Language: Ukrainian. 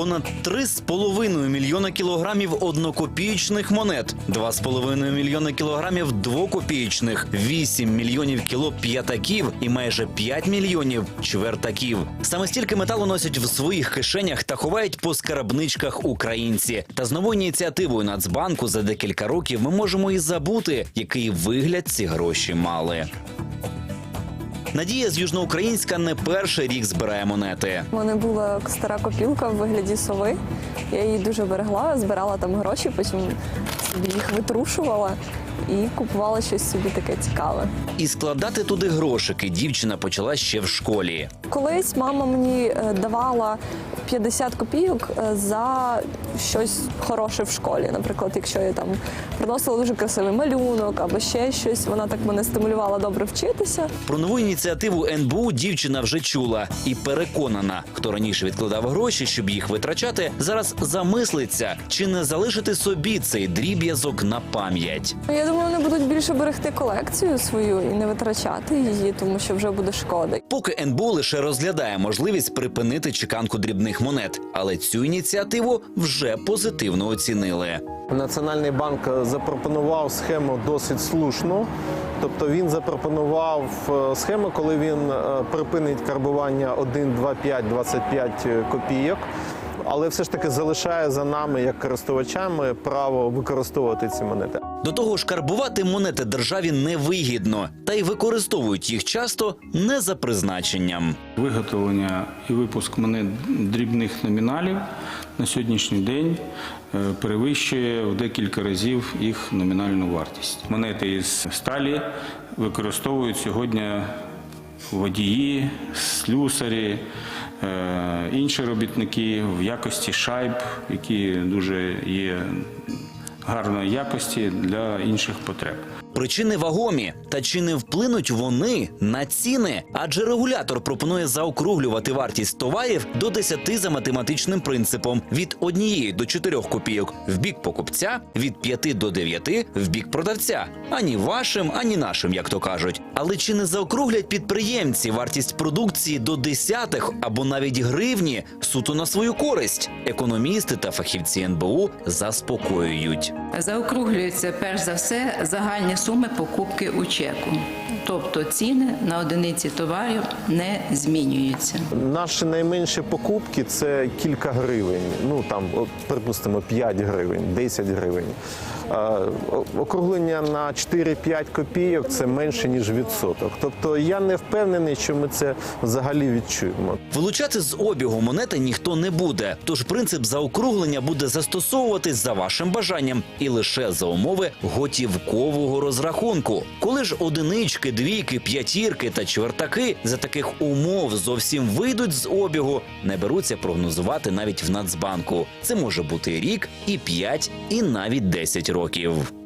понад 3,5 мільйона кілограмів однокопієчних монет, 2,5 мільйона кілограмів двокопієчних, 8 мільйонів кіло п'ятаків і майже 5 мільйонів чвертаків. Саме стільки металу носять в своїх кишенях та ховають по скарбничках українці. Та з новою ініціативою Нацбанку за декілька років ми можемо і забути, який вигляд ці гроші мали. Надія з Южноукраїнська не перший рік збирає монети. У мене була стара копілка в вигляді сови. Я її дуже берегла, збирала там гроші, потім собі їх витрушувала і купувала щось собі таке цікаве. І складати туди грошики дівчина почала ще в школі. Колись мама мені е, давала 50 копійок е, за щось хороше в школі. Наприклад, якщо я там приносила дуже красивий малюнок або ще щось, вона так мене стимулювала добре вчитися. Про нову ініціативу НБУ дівчина вже чула і переконана, хто раніше відкладав гроші, щоб їх витрачати, зараз замислиться, чи не залишити собі цей дріб'язок на пам'ять. Я думаю, вони будуть більше берегти колекцію свою і не витрачати її, тому що вже буде шкода. Поки НБУ лише розглядає можливість припинити чеканку дрібних монет, але цю ініціативу вже позитивно оцінили. Національний банк запропонував схему досить слушну. Тобто він запропонував е, схему, коли він е, припинить карбування 1, 2, 5, 25 копійок, але все ж таки залишає за нами, як користувачами, право використовувати ці монети. До того ж, карбувати монети державі невигідно, та й використовують їх часто не за призначенням. Виготовлення і випуск монет дрібних номіналів на сьогоднішній день е, перевищує в декілька разів їх номінальну вартість. Монети із сталі використовують сьогодні водії, слюсарі, е, інші робітники в якості шайб, які дуже є гарної якості для інших потреб. Причини вагомі, та чи не вплинуть вони на ціни? Адже регулятор пропонує заокруглювати вартість товарів до 10 за математичним принципом від 1 до 4 копійок в бік покупця, від 5 до 9 в бік продавця. Ані вашим, ані нашим, як то кажуть. Але чи не заокруглять підприємці вартість продукції до десятих або навіть гривні суто на свою користь? Економісти та фахівці НБУ заспокоюють. Заокруглюються перш за все загальні суми покупки у чеку. Тобто ціни на одиниці товарів не змінюються. Наші найменші покупки це кілька гривень. Ну там, от, припустимо, 5 гривень, 10 гривень. Е, Округлення на 4-5 копійок це менше ніж відсоток. Тобто я не впевнений, що ми це взагалі відчуємо. Вилучати з обігу монети ніхто не буде, тож принцип заокруглення буде застосовуватись за вашим бажанням і лише за умови готівкового розрахунку. Коли ж одинички, двійки, п'ятірки та чвертаки за таких умов зовсім вийдуть з обігу, не беруться прогнозувати навіть в Нацбанку. Це може бути рік, і 5, і навіть 10 років.